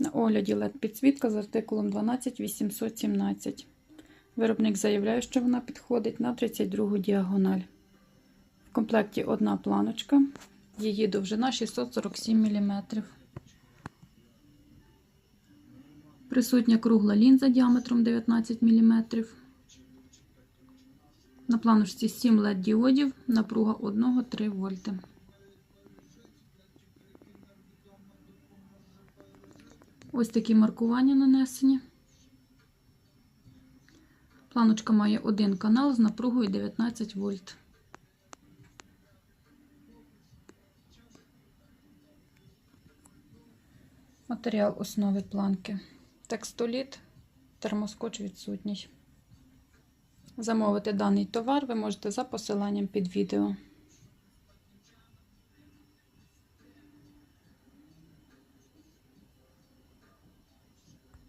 На огляді LED-підсвітка з артикулом 12817. Виробник заявляє, що вона підходить на 32 діагональ. В комплекті одна планочка, її довжина 647 мм. Присутня кругла лінза діаметром 19 мм. На планочці 7 LED діодів, напруга 1-3 вольти. Ось такі маркування нанесені. Планочка має один канал з напругою 19 вольт. Матеріал основи планки. Текстоліт, термоскоч відсутній. Замовити даний товар ви можете за посиланням під відео.